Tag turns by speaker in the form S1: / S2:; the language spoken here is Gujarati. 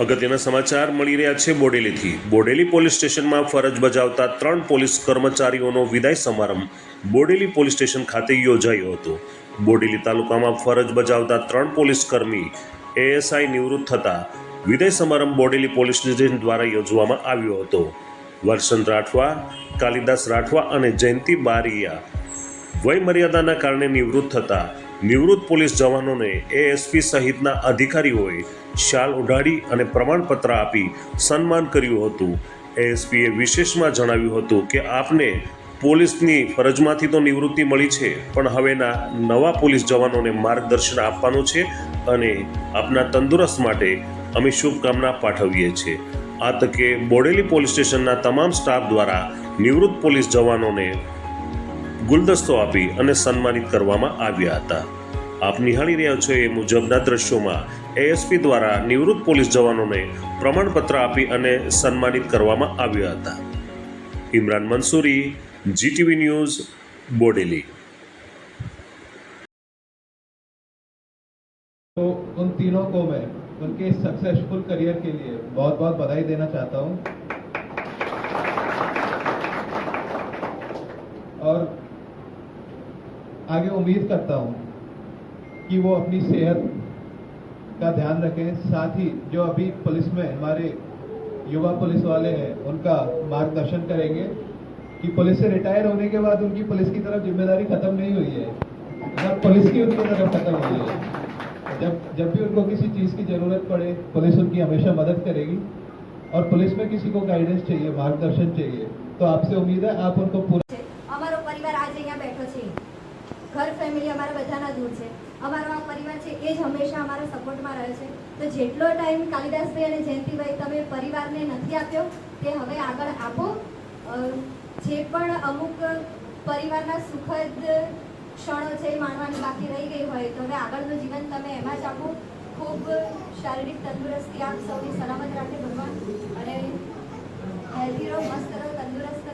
S1: અગત્યના સમાચાર મળી રહ્યા છે બોડેલીથી. બોડેલી પોલીસ સ્ટેશનમાં ફરજ બજાવતા ત્રણ પોલીસ કર્મચારીઓનો વિદાય સમારંભ બોડેલી પોલીસ સ્ટેશન ખાતે યોજાયો હતો. બોડેલી તાલુકામાં ફરજ બજાવતા ત્રણ પોલીસ કર્મી એએસઆઈ નિવૃત્ત થતા વિદાય સમારંભ બોડેલી પોલીસ સ્ટેશન દ્વારા યોજવામાં આવ્યો હતો. વર્ષંત રાઠવા, કાલિદાસ રાઠવા અને જયંતિ બારિયા વયમર્યાદાના કારણે નિવૃત્ત થતા નિવૃત્ત પોલીસ જવાનોને એએસપી સહિતના અધિકારીઓએ શાલ ઉઢાડી અને પ્રમાણપત્ર આપી સન્માન કર્યું હતું. એએસપીએ વિશેષમાં જણાવ્યું હતું કે, આપને પોલીસની ફરજમાંથી તો નિવૃત્તિ મળી છે, પણ હવેના નવા પોલીસ જવાનોને માર્ગદર્શન આપવાનું છે અને આપના તંદુરસ્ત માટે અમે શુભકામના પાઠવીએ છીએ. આ તકે બોડેલી પોલીસ સ્ટેશનના તમામ સ્ટાફ દ્વારા નિવૃત્ત પોલીસ જવાનોને ગુલદસ્તો આપી અને સન્માનિત કરવામાં આવ્યા હતા આપ નિહાળી રહ્યા છો એ મુજબના દ્રશ્યોમાં એએસપી દ્વારા નિવૃત્ત પોલીસ જવાનોને પ્રમાણપત્ર આપી અને સન્માનિત કરવામાં આવ્યા હતા ઇમરાન મંસૂરી જીટીવી ન્યૂઝ બોડેલી
S2: तो उन तीनों को मैं उनके सक्सेसफुल करियर के लिए बहुत बहुत बधाई देना चाहता हूँ आगे उम्मीद करता हूँ कि वो अपनी सेहत का ध्यान रखें। साथ ही जो अभी पुलिस में हमारे युवा पुलिस वाले हैं, उनका मार्गदर्शन करेंगे कि पुलिस से रिटायर होने के बाद उनकी पुलिस की तरफ़ ज़िम्मेदारी खत्म नहीं हुई है। अगर पुलिस की उनकी तरफ़ खत्म हुई है, जब जब भी उनको किसी चीज़ की ज़रूरत पड़े, पुलिस उनकी हमेशा मदद करेगी और पुलिस में किसी को गाइडेंस चाहिए, मार्गदर्शन चाहिए तो आपसे उम्मीद है आप उनको पूरा
S3: परिवार आज यहाँ बैठो ઘર ફેમિલી અમારા બધાના દૂર છે. અમારો આ પરિવાર છે, એ જ હંમેશા અમારા સપોર્ટમાં રહે છે. તો જેટલો ટાઈમ કાલિદાસભાઈ અને જયંતિભાઈ તમે પરિવારને નથી આપ્યો, તે હવે આગળ આપો. જે પણ અમુક પરિવારના સુખદ ક્ષણો છે એ માણવાની બાકી રહી ગઈ હોય, તો હવે આગળનું જીવન તમે એમાં જ આપો. ખૂબ શારીરિક તંદુરસ્તી આપ સૌની સલામત રાખે ભગવાન. અને હેલ્ધી રહો, મસ્ત રહો, તંદુરસ્ત